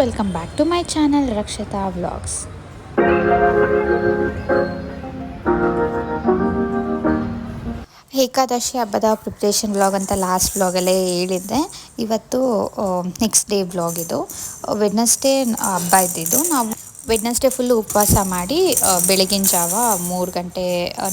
Welcome back to my channel Rakshita vlogs Ekadashi ಹಬ್ಬದ preparation vlog ಅಂತ last ವ್ಲಾಗಲ್ಲೇ ಹೇಳಿದ್ದೆ. ಇವತ್ತು ನೆಕ್ಸ್ಟ್ ಡೇ ವ್ಲಾಗ್ ಇದು. ವೆಡ್ನಸ್ಡೇ ಹಬ್ಬ ಇದ್ದಿದ್ದು. ನಾವು ವೆಡ್ನಸ್ಡೇ ಫುಲ್ಲು ಉಪವಾಸ ಮಾಡಿ ಬೆಳಗಿನ ಜಾವ ಮೂರು ಗಂಟೆ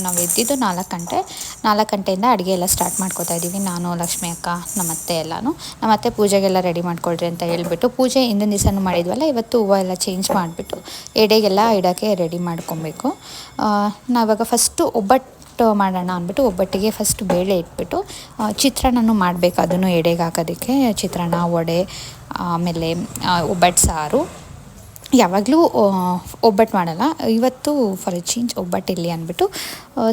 ನಾವು ಎದ್ದಿದ್ದು ನಾಲ್ಕು ಗಂಟೆ. ನಾಲ್ಕು ಗಂಟೆಯಿಂದ ಅಡುಗೆ ಎಲ್ಲ ಸ್ಟಾರ್ಟ್ ಮಾಡ್ಕೋತಾ ಇದ್ದೀವಿ ನಾನು, ಲಕ್ಷ್ಮಿ ಅಕ್ಕ ನಮ್ಮ ಅತ್ತೆ ಎಲ್ಲನೂ. ನಮ್ಮ ಅತ್ತೆ ಪೂಜೆಗೆಲ್ಲ ರೆಡಿ ಮಾಡ್ಕೊಳ್ರಿ ಅಂತ ಹೇಳ್ಬಿಟ್ಟು ಪೂಜೆ ಹಿಂದಿನ ದಿವಸನೂ ಮಾಡಿದ್ವಲ್ಲ, ಇವತ್ತು ಹೂವು ಎಲ್ಲ ಚೇಂಜ್ ಮಾಡಿಬಿಟ್ಟು ಎಡೆಗೆಲ್ಲ ಇಡೋಕ್ಕೆ ರೆಡಿ ಮಾಡ್ಕೊಬೇಕು. ನಾವಿವಾಗ ಫಸ್ಟು ಒಬ್ಬಟ್ಟು ಮಾಡೋಣ ಅಂದ್ಬಿಟ್ಟು ಒಬ್ಬಟ್ಟಿಗೆ ಫಸ್ಟ್ ಬೇಳೆ ಇಟ್ಬಿಟ್ಟು ಚಿತ್ರಾನ್ನ ಚಿತ್ರಾನ್ನನೂ ಮಾಡಬೇಕು. ಅದನ್ನು ಎಡೆಗೆ ಹಾಕೋದಕ್ಕೆ ಚಿತ್ರಾನ್ನ, ವಡೆ, ಆಮೇಲೆ ಒಬ್ಬಟ್ಟು ಸಾರು. ಯಾವಾಗಲೂ ಒಬ್ಬಟ್ಟು ಮಾಡಲ್ಲ. ಇವತ್ತು ಫಾರ್ ಎ ಚೇಂಜ್ ಒಬ್ಬಟ್ಟು ಇಲ್ಲಿ ಅಂದ್ಬಿಟ್ಟು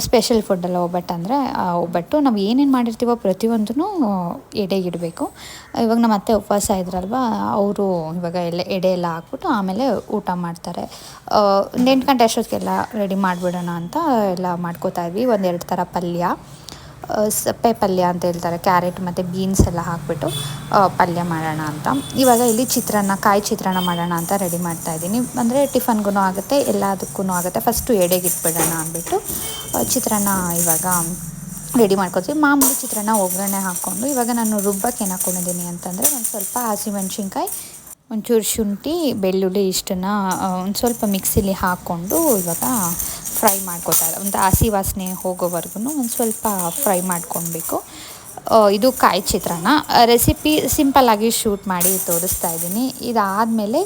ಸ್ಪೆಷಲ್ ಫುಡ್ಡಲ್ಲ ಒಬ್ಬಟ್ಟು ಅಂದರೆ ಒಬ್ಬಟ್ಟು ನಾವು ಏನೇನು ಮಾಡಿರ್ತೀವೋ ಪ್ರತಿಯೊಂದೂ ಎಡೆಗಿಡಬೇಕು ಇವಾಗ ನಮ್ಮ ಅತ್ತೆ ಉಪವಾಸ ಇದ್ರಲ್ವ, ಅವರು ಇವಾಗ ಎಲ್ಲ ಎಡೆ ಎಲ್ಲ ಹಾಕ್ಬಿಟ್ಟು ಆಮೇಲೆ ಊಟ ಮಾಡ್ತಾರೆ. ಒಂದು ಎಂಟು ಗಂಟೆ ಅಷ್ಟೊತ್ತಿಗೆಲ್ಲ ರೆಡಿ ಮಾಡಿಬಿಡೋಣ ಅಂತ ಎಲ್ಲ ಮಾಡ್ಕೋತಾ ಇದ್ವಿ. ಒಂದೆರಡು ಥರ ಪಲ್ಯ. ಸಪ್ಪೆ ಪಲ್ಯ ಅಂತ ಹೇಳ್ತಾರೆ, ಕ್ಯಾರೆಟ್ ಮತ್ತು ಬೀನ್ಸ್ ಎಲ್ಲ ಹಾಕ್ಬಿಟ್ಟು ಪಲ್ಯ ಮಾಡೋಣ ಅಂತ. ಇವಾಗ ಇಲ್ಲಿ ಚಿತ್ರಾನ್ನ, ಕಾಯಿ ಚಿತ್ರಾನ್ನ ಮಾಡೋಣ ಅಂತ ರೆಡಿ ಮಾಡ್ತಾ ಇದ್ದೀನಿ. ಅಂದರೆ ಟಿಫನ್ಗೂ ಆಗುತ್ತೆ ಎಲ್ಲದಕ್ಕೂ ಆಗುತ್ತೆ. ಫಸ್ಟು ಎಡೆಗೆ ಇಟ್ಬಿಡೋಣ ಅಂದ್ಬಿಟ್ಟು ಚಿತ್ರಾನ್ನ ಇವಾಗ ರೆಡಿ ಮಾಡ್ಕೊತೀವಿ ಮಾಮೂಲಿ ಚಿತ್ರಾನ್ನ ಒಗ್ಗರಣೆ ಹಾಕ್ಕೊಂಡು, ಇವಾಗ ನಾನು ರುಬ್ಬಕ್ಕೆ ಏನು ಅಂತಂದರೆ ಒಂದು ಸ್ವಲ್ಪ ಹಸಿಮೆಣ್ಸಿನ್ಕಾಯಿ, ಒಂಚೂರು ಶುಂಠಿ, ಬೆಳ್ಳುಳ್ಳಿ ಇಷ್ಟನ್ನು ಒಂದು ಸ್ವಲ್ಪ ಮಿಕ್ಸಿಲಿ ಹಾಕ್ಕೊಂಡು ಇವಾಗ ಫ್ರೈ ಮಾಡ್ಕೊತಾ ಒಂದು ಹಸಿ ವಾಸನೆ ಹೋಗೋವರೆಗೂ ಒಂದು ಸ್ವಲ್ಪ ಫ್ರೈ ಮಾಡ್ಕೊಬೇಕು. ಇದು ಕಾಯಿ ಚಿತ್ರಾನ್ನ. ರೆಸಿಪಿ ಸಿಂಪಲ್ಲಾಗಿ ಶೂಟ್ ಮಾಡಿ ತೋರಿಸ್ತಾ ಇದ್ದೀನಿ. ಇದಾದಮೇಲೆ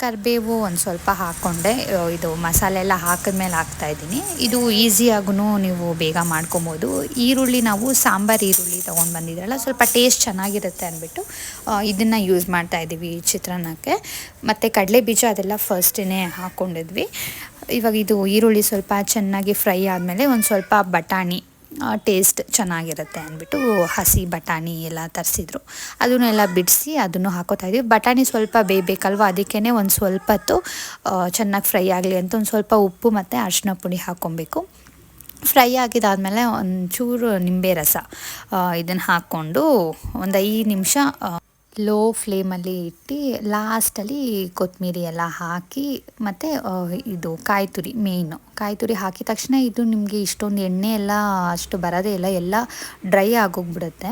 ಕರಿಬೇವು ಒಂದು ಸ್ವಲ್ಪ ಹಾಕ್ಕೊಂಡೆ ಇದು ಮಸಾಲೆ ಎಲ್ಲ ಹಾಕಿದ್ಮೇಲೆ ಹಾಕ್ತಾ ಇದ್ದೀನಿ. ಇದು ಈಸಿಯಾಗೂ ನೀವು ಬೇಗ ಮಾಡ್ಕೊಬೋದು. ಈರುಳ್ಳಿ ನಾವು ಸಾಂಬಾರು ಈರುಳ್ಳಿ ತೊಗೊಂಡು ಬಂದಿದ್ರಲ್ಲ, ಸ್ವಲ್ಪ ಟೇಸ್ಟ್ ಚೆನ್ನಾಗಿರುತ್ತೆ ಅಂದ್ಬಿಟ್ಟು ಇದನ್ನು ಯೂಸ್ ಮಾಡ್ತಾ ಇದ್ದೀವಿ ಚಿತ್ರಾನ್ನಕ್ಕೆ. ಮತ್ತು ಕಡಲೆ ಬೀಜ ಅದೆಲ್ಲ ಫಸ್ಟೇ ಹಾಕ್ಕೊಂಡಿದ್ವಿ ಇವಾಗ ಇದು ಈರುಳ್ಳಿ ಸ್ವಲ್ಪ ಚೆನ್ನಾಗಿ ಫ್ರೈ ಆದಮೇಲೆ ಒಂದು ಸ್ವಲ್ಪ ಬಟಾಣಿ ಟೇಸ್ಟ್ ಚೆನ್ನಾಗಿರುತ್ತೆ ಅಂದ್ಬಿಟ್ಟು ಹಸಿ ಬಟಾಣಿ ಎಲ್ಲ ತರಿಸಿದ್ರು. ಅದನ್ನೆಲ್ಲ ಬಿಡಿಸಿ ಅದನ್ನು ಹಾಕೋತಾ ಇದ್ದೀವಿ ಬಟಾಣಿ ಸ್ವಲ್ಪ ಬೇಯಬೇಕಲ್ವ ಅದಕ್ಕೇ ಒಂದು ಸ್ವಲ್ಪ ಹೊತ್ತು ಚೆನ್ನಾಗಿ ಫ್ರೈ ಆಗಲಿ ಅಂತ ಒಂದು ಸ್ವಲ್ಪ ಉಪ್ಪು ಮತ್ತು ಅರಿಶಿನ ಪುಡಿ ಹಾಕ್ಕೊಬೇಕು ಫ್ರೈ ಆಗಿದಾದಮೇಲೆ ಒಂಚೂರು ನಿಂಬೆ ರಸ ಇದನ್ನು ಹಾಕ್ಕೊಂಡು ಒಂದು ಐದು ನಿಮಿಷ ಲೋ ಫ್ಲೇಮಲ್ಲಿ ಇಟ್ಟು ಲಾಸ್ಟಲ್ಲಿ ಕೊತ್ತಂಬರಿ ಎಲ್ಲ ಹಾಕಿ ಮತ್ತು ಇದು ಕಾಯಿ ತುರಿ ಮೇಯ್ನು ಕಾಯಿ ತುರಿ ಹಾಕಿದ ತಕ್ಷಣ ಇದು ನಿಮಗೆ ಇಷ್ಟೊಂದು ಎಣ್ಣೆ ಎಲ್ಲ ಅಷ್ಟು ಬರೋದೇ ಇಲ್ಲ, ಎಲ್ಲ ಡ್ರೈ ಆಗೋಗ್ಬಿಡುತ್ತೆ.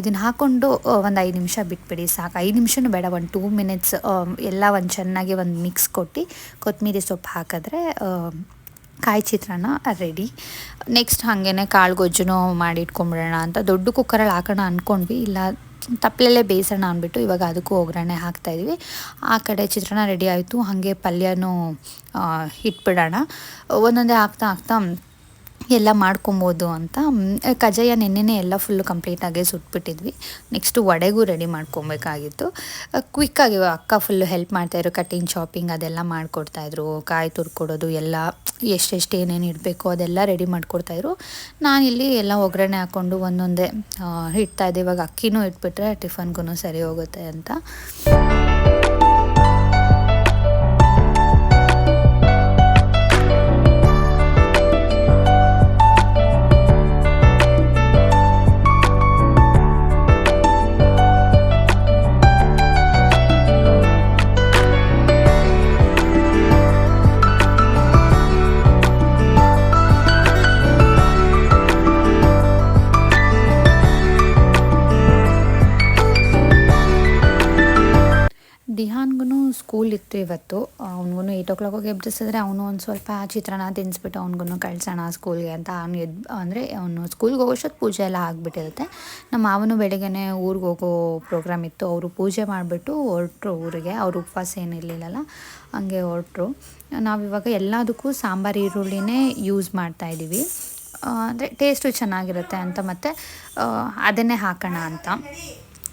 ಇದನ್ನು ಹಾಕ್ಕೊಂಡು ಒಂದು ಐದು ನಿಮಿಷ ಬಿಟ್ಬಿಡಿ ಸಾಕು. ಐದು ನಿಮಿಷನೂ ಬೇಡ, ಒಂದು ಟೂ ಮಿನಿಟ್ಸ್ ಎಲ್ಲ ಒಂದು ಚೆನ್ನಾಗಿ ಒಂದು ಮಿಕ್ಸ್ ಕೊಟ್ಟು ಕೊತ್ತಂಬರಿ ಸೊಪ್ಪು ಹಾಕಿದ್ರೆ ಕಾಯಿ ಚಿತ್ರಾನ್ನ ರೆಡಿ ನೆಕ್ಸ್ಟ್ ಹಾಗೇ ಕಾಳು ಗೊಜ್ಜುನೂ ಮಾಡಿ ಇಟ್ಕೊಂಬಿಡೋಣ ಅಂತ. ದೊಡ್ಡ ಕುಕ್ಕರಲ್ಲಿ ಹಾಕೋಣ ಅಂದ್ಕೊಂಡ್ವಿ ಇಲ್ಲ ತಪ್ಪಲೆಲ್ಲೇ ಬೇಯಿಸೋಣ ಅಂದ್ಬಿಟ್ಟು ಇವಾಗ ಅದಕ್ಕೂ ಒಗ್ಗರಣೆ ಹಾಕ್ತಾಯಿದ್ವಿ ಆ ಕಡೆ ಚಿತ್ರಾನ್ನ ರೆಡಿ ಆಯಿತು. ಹಾಗೆ ಪಲ್ಯನೂ ಇಟ್ಬಿಡೋಣ. ಒಂದೊಂದೇ ಹಾಕ್ತಾ ಹಾಕ್ತಾ ಎಲ್ಲ ಮಾಡ್ಕೊಬೋದು ಅಂತ ಕಜ್ಜಾಯ ನೆನ್ನೆನೇ ಎಲ್ಲ ಫುಲ್ಲು ಕಂಪ್ಲೀಟಾಗೆ ಸುಟ್ಬಿಟ್ಟಿದ್ವಿ. ನೆಕ್ಸ್ಟು ವಡೆಗೂ ರೆಡಿ ಮಾಡ್ಕೊಬೇಕಾಗಿತ್ತು. ಕ್ವಿಕ್ಕಾಗಿ ಅಕ್ಕ ಫುಲ್ಲು ಹೆಲ್ಪ್ ಮಾಡ್ತಾಯಿದ್ರು ಕಟಿಂಗ್ ಶಾಪಿಂಗ್ ಅದೆಲ್ಲ ಮಾಡಿಕೊಡ್ತಾಯಿದ್ರು ಕಾಯಿ ತುರ್ಕೊಡೋದು ಎಲ್ಲ, ಎಷ್ಟೆಷ್ಟು ಏನೇನು ಇಡಬೇಕು ಅದೆಲ್ಲ ರೆಡಿ ಮಾಡಿಕೊಡ್ತಾಯಿದ್ರು ನಾನಿಲ್ಲಿ ಎಲ್ಲ ಒಗ್ಗರಣೆ ಹಾಕ್ಕೊಂಡು ಒಂದೊಂದೇ ಇಡ್ತಾಯಿದ್ದೆ ಇವಾಗ ಅಕ್ಕಿನೂ ಇಟ್ಬಿಟ್ರೆ ಟಿಫನ್ಗೂ ಸರಿ ಹೋಗುತ್ತೆ ಅಂತ. ಸ್ಕೂಲ್ ಇತ್ತು ಇವತ್ತು. ಅವ್ನಿಗೂ ಏಯ್ಟ್ ಓ ಕ್ಲಾಕ್ ಹೋಗಿ ಎಬ್ಬಿಸಿದ್ರೆ ಅವನು ಒಂದು ಸ್ವಲ್ಪ ಚಿತ್ರಾನ್ನ ತಿನ್ನಿಸ್ಬಿಟ್ಟು ಅವ್ನಿಗೂ ಕಳ್ಸೋಣ ಸ್ಕೂಲ್ಗೆ ಅಂತ ಅವ್ನು ಎದ್, ಅಂದರೆ ಅವನು ಸ್ಕೂಲ್ಗೆ ಹೋಗೋಷ್ಟೊತ್ತು ಪೂಜೆ ಎಲ್ಲ ಆಗಿಬಿಟ್ಟಿರುತ್ತೆ. ನಮ್ಮ ಮಾವನು ಬೆಳಗ್ಗೆನೇ ಊರಿಗೆ ಹೋಗೋ ಪ್ರೋಗ್ರಾಮ್ ಇತ್ತು. ಅವರು ಪೂಜೆ ಮಾಡಿಬಿಟ್ಟು ಹೊರಟ್ರು ಊರಿಗೆ. ಅವ್ರ ಉಪವಾಸ ಏನಿರಲಿಲ್ಲಲ್ಲ ಹಂಗೆ ಹೊರಟ್ರು. ನಾವಿವಾಗ ಎಲ್ಲದಕ್ಕೂ ಸಾಂಬಾರು, ಈರುಳ್ಳಿನೇ ಯೂಸ್ ಮಾಡ್ತಾಯಿದ್ದೀವಿ ಅಂದರೆ ಟೇಸ್ಟು ಚೆನ್ನಾಗಿರುತ್ತೆ ಅಂತ ಮತ್ತು ಅದನ್ನೇ ಹಾಕೋಣ ಅಂತ.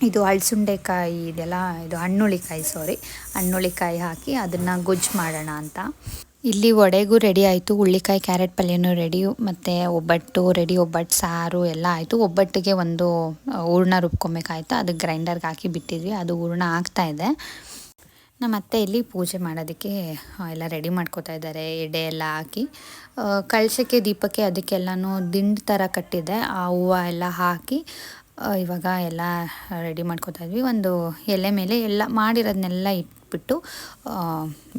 ಇದು ಅಳಸುಂಡೆಕಾಯಿ ಇದೆಲ್ಲ, ಇದು ಹಣ್ಣುಳಿಕಾಯಿ ಸಾರಿ ಹಣ್ಣುಳಿಕಾಯಿ ಹಾಕಿ ಅದನ್ನು ಗೊಜ್ಜು ಮಾಡೋಣ ಅಂತ. ಇಲ್ಲಿ ವಡೆಗೂ ರೆಡಿ ಆಯಿತು. ಹುಳ್ಳಿಕಾಯಿ ಕ್ಯಾರೆಟ್ ಪಲ್ಯನೂ ರೆಡಿ ಮತ್ತು ಒಬ್ಬಟ್ಟು ರೆಡಿ ಒಬ್ಬಟ್ಟು, ಸಾರು ಎಲ್ಲ ಆಯಿತು. ಒಬ್ಬಟ್ಟಿಗೆ ಒಂದು ಹೂರ್ಣ ರುಬ್ಕೊಬೇಕಾಯ್ತು. ಅದಕ್ಕೆ ಗ್ರೈಂಡರ್ಗೆ ಹಾಕಿ ಬಿಟ್ಟಿದ್ವಿ. ಅದು ಹೂರ್ಣ ಆಗ್ತಾ ಇದೆ. ನಮ್ಮ ಅತ್ತೆ ಇಲ್ಲಿ ಪೂಜೆ ಮಾಡೋದಕ್ಕೆ ಎಲ್ಲ ರೆಡಿ ಮಾಡ್ಕೋತಾ ಇದ್ದಾರೆ. ಎಡೆ ಎಲ್ಲ ಹಾಕಿ ಕಳಶಕ್ಕೆ ದೀಪಕ್ಕೆ ಅದಕ್ಕೆಲ್ಲನೂ ದಿಂಡು ಥರ ಕಟ್ಟಿದೆ. ಆ ಹೂವು ಎಲ್ಲ ಹಾಕಿ ಇವಾಗ ಎಲ್ಲ ರೆಡಿ ಮಾಡ್ಕೊತಾ ಇದ್ವಿ. ಒಂದು ಎಲೆ ಮೇಲೆ ಎಲ್ಲ ಮಾಡಿರೋದನ್ನೆಲ್ಲ ಇಟ್ಬಿಟ್ಟು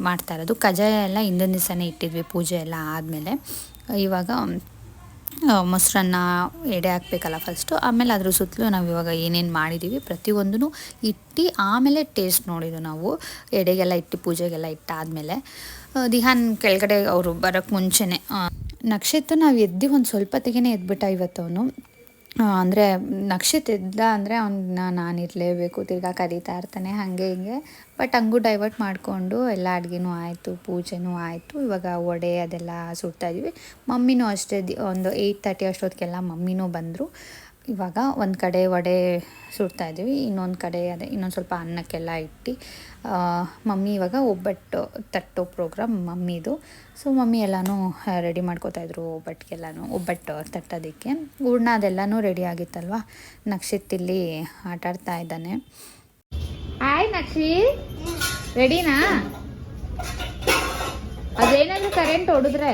ಮಾಡ್ತಾ ಇರೋದು. ಕಜಾಯ ಎಲ್ಲ ಹಿಂದಿನ ದಿವಸನೇ ಇಟ್ಟಿದ್ವಿ ಪೂಜೆ ಎಲ್ಲ ಆದಮೇಲೆ. ಇವಾಗ ಮೊಸರನ್ನ ಎಡೆ ಹಾಕ್ಬೇಕಲ್ಲ ಫಸ್ಟು ಆಮೇಲೆ ಅದ್ರ ಸುತ್ತಲೂ ನಾವು ಇವಾಗ ಏನೇನು ಮಾಡಿದ್ದೀವಿ ಪ್ರತಿಯೊಂದೂ ಇಟ್ಟು, ಆಮೇಲೆ ಟೇಸ್ಟ್ ನೋಡಿದ್ದು ನಾವು. ಎಡೆಗೆಲ್ಲ ಇಟ್ಟು, ಪೂಜೆಗೆಲ್ಲ ಇಟ್ಟಾದಮೇಲೆ. ದಿಹಾನ್ ಕೆಳಗಡೆ ಅವರು ಬರೋಕ್ಕೆ ಮುಂಚೆನೇ ನಕ್ಷತ್ರ ನಾವು ಎದ್ದು ಒಂದು ಸ್ವಲ್ಪ ತೆಗೆನೇ ಎದ್ಬಿಟ್ಟ ಇವತ್ತು ಅವನು ಅಂದರೆ ನಕ್ಷಿತ್ ಇದ್ದ ಅಂದರೆ ಅವನ್ನ ನಾನು ಇರಲೇಬೇಕು, ತಿರ್ಗಾ ಕರೀತಾ ಇರ್ತಾನೆ, ಹಾಗೆ ಹಿಂಗೆ. ಬಟ್ ಹಂಗೂ ಡೈವರ್ಟ್ ಮಾಡಿಕೊಂಡು ಎಲ್ಲ ಅಡುಗೆನೂ ಆಯಿತು, ಪೂಜೆನೂ ಆಯಿತು. ಇವಾಗ ವಡೆ ಅದೆಲ್ಲ ಸುಡ್ತಾ ಇದೀವಿ. ಮಮ್ಮಿನೂ ಅಷ್ಟೇ, ಒಂದು ಏಯ್ಟ್ ತರ್ಟಿ ಅಷ್ಟೊತ್ತಿಗೆಲ್ಲ ಮಮ್ಮಿನೂ ಬಂದರು. ಇವಾಗ ಒಂದು ಕಡೆ ವಡೆ ಸುಡ್ತಾ ಇದ್ದೀವಿ, ಇನ್ನೊಂದು ಕಡೆ ಅದೇ ಇನ್ನೊಂದು ಸ್ವಲ್ಪ ಅನ್ನಕ್ಕೆಲ್ಲ ಇಟ್ಟು ಮಮ್ಮಿ ಇವಾಗ ಒಬ್ಬಟ್ಟು ತಟ್ಟೋ ಪ್ರೋಗ್ರಾಮ್ ಮಮ್ಮಿದು. ಸೊ ಮಮ್ಮಿ ಎಲ್ಲನೂ ರೆಡಿ ಮಾಡ್ಕೋತಾಯಿದ್ರು ಒಬ್ಬಟ್ಟಿಗೆಲ್ಲನೂ, ಒಬ್ಬಟ್ಟು ತಟ್ಟೋದಕ್ಕೆ. ಹೂರ್ಣ ಅದೆಲ್ಲನೂ ರೆಡಿ ಆಗಿತ್ತಲ್ವ? ನಕ್ಷಿತ್ ಇಲ್ಲಿ ಆಟ ಆಡ್ತಾ ಇದ್ದಾನೆ. ಹಾಯ್ ನಕ್ಷಿ. ರೆಡಿನಾ ಅದೇನಾದ್ರೂ ಕರೆಂಟ್ ಹೊಡೆದ್ರೆ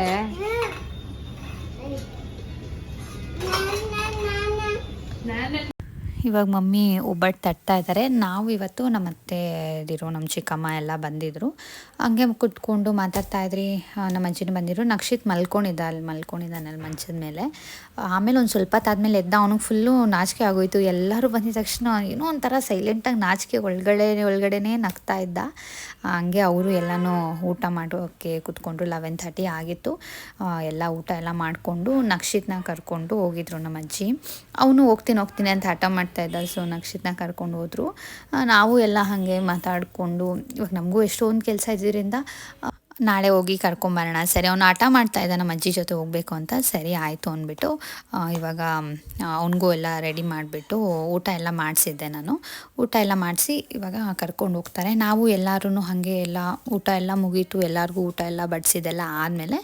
ನಾನು ಇವಾಗ ಮಮ್ಮಿ ಒಬ್ಬಟ್ಟು ತಟ್ತಾ ಇದ್ದಾರೆ ನಾವು ಇವತ್ತು ನಮ್ಮ ಅತ್ತೆದಿರು, ನಮ್ಮ ಚಿಕ್ಕಮ್ಮ ಎಲ್ಲ ಬಂದಿದ್ದರು ಹಂಗೆ ಕುತ್ಕೊಂಡು ಮಾತಾಡ್ತಾ ಇದ್ರಿ. ನಮ್ಮ ಅಜ್ಜಿನ ಬಂದಿದ್ರು. ನಕ್ಷಿತ್ ಮಲ್ಕೊಂಡಿದ್ದ, ಅಲ್ಲಿ ಮಲ್ಕೊಂಡಿದ್ದಾನೆ ಅಲ್ಲಿ ಮಂಚದ ಮೇಲೆ. ಆಮೇಲೆ ಒಂದು ಸ್ವಲ್ಪ ಹೊತ್ತಾದ್ಮೇಲೆ ಎದ್ದ, ಅವನಿಗೆ ಫುಲ್ಲು ನಾಚಿಕೆ ಆಗೋಯ್ತು. ಎಲ್ಲರೂ ಬಂದಿದ ತಕ್ಷಣ ಏನೋ ಒಂಥರ ಸೈಲೆಂಟಾಗಿ ನಾಚಿಕೆ ಒಳಗಡೆ, ಒಳಗಡೆನೇ ನಗ್ತಾ ಇದ್ದ. ಹಂಗೆ ಅವರು ಎಲ್ಲನೂ ಊಟ ಮಾಡೋಕ್ಕೆ ಕುತ್ಕೊಂಡ್ರು. ಲೆವೆನ್ ಥರ್ಟಿ ಆಗಿತ್ತು. ಎಲ್ಲ ಊಟ ಎಲ್ಲ ಮಾಡಿಕೊಂಡು ನಕ್ಷಿತ್ನ ಕರ್ಕೊಂಡು ಹೋಗಿದ್ರು ನಮ್ಮ ಅಜ್ಜಿ. ಅವನು ಹೋಗ್ತೀನಿ ಹೋಗ್ತೀನಿ ಅಂತ ಹಠ ಮಾಡ್ತಾ ಇದ್ದ ಸೊ ನಕ್ಷಿತ್ನ ಕರ್ಕೊಂಡು ಹೋದರು. ನಾವು ಎಲ್ಲ ಹಾಗೆ ಮಾತಾಡಿಕೊಂಡು, ಇವಾಗ ನಮಗೂ ಎಷ್ಟೊಂದು ಕೆಲಸ ಇದ್ದಿದ್ದರಿಂದ ನಾಳೆ ಹೋಗಿ ಕರ್ಕೊಂಬರೋಣ. ಸರಿ, ಅವ್ನು ಆಟ ಮಾಡ್ತಾ ಇದ್ದ ನಮ್ಮ ಅಜ್ಜಿ ಜೊತೆ ಹೋಗಬೇಕು ಅಂತ. ಸರಿ, ಆಯಿತು ಅಂದ್ಬಿಟ್ಟು ಇವಾಗ ಅವನಿಗೂ ಎಲ್ಲ ರೆಡಿ ಮಾಡಿಬಿಟ್ಟು ಊಟ ಎಲ್ಲ ಮಾಡಿಸಿದ್ದೆ ನಾನು. ಊಟ ಎಲ್ಲ ಮಾಡಿಸಿ ಇವಾಗ ಕರ್ಕೊಂಡು ಹೋಗ್ತಾರೆ. ನಾವು ಎಲ್ಲರೂ ಹಾಗೆ ಎಲ್ಲ ಊಟ ಎಲ್ಲ ಮುಗೀತು. ಎಲ್ಲರಿಗೂ ಊಟ ಎಲ್ಲ ಬಡಿಸಿದೆಲ್ಲ ಆದಮೇಲೆ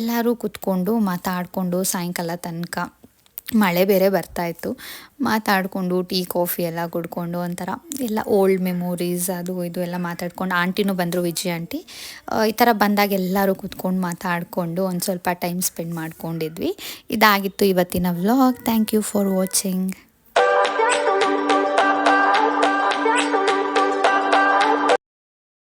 ಎಲ್ಲರೂ ಕೂತ್ಕೊಂಡು ಮಾತಾಡಿಕೊಂಡು ಸಾಯಂಕಾಲ ತನಕ ಮಳೆ ಬೇರೆ ಬರ್ತಾಯಿತ್ತು ಮಾತಾಡಿಕೊಂಡು ಟೀ, ಕಾಫಿ ಎಲ್ಲ ಕುಡ್ಕೊಂಡು ಒಂಥರ ಎಲ್ಲ ಓಲ್ಡ್ ಮೆಮೊರೀಸ್ ಅದು ಇದು ಎಲ್ಲ ಮಾತಾಡ್ಕೊಂಡು ಆಂಟಿನೂ ಬಂದರು, ವಿಜಯ್ ಆಂಟಿ. ಈ ಥರ ಬಂದಾಗ ಎಲ್ಲರೂ ಕೂತ್ಕೊಂಡು ಮಾತಾಡಿಕೊಂಡು ಒಂದು ಸ್ವಲ್ಪ ಟೈಮ್ ಸ್ಪೆಂಡ್ ಮಾಡ್ಕೊಂಡಿದ್ವಿ. ಇದಾಗಿತ್ತು ಇವತ್ತಿನ vlog thank you for watching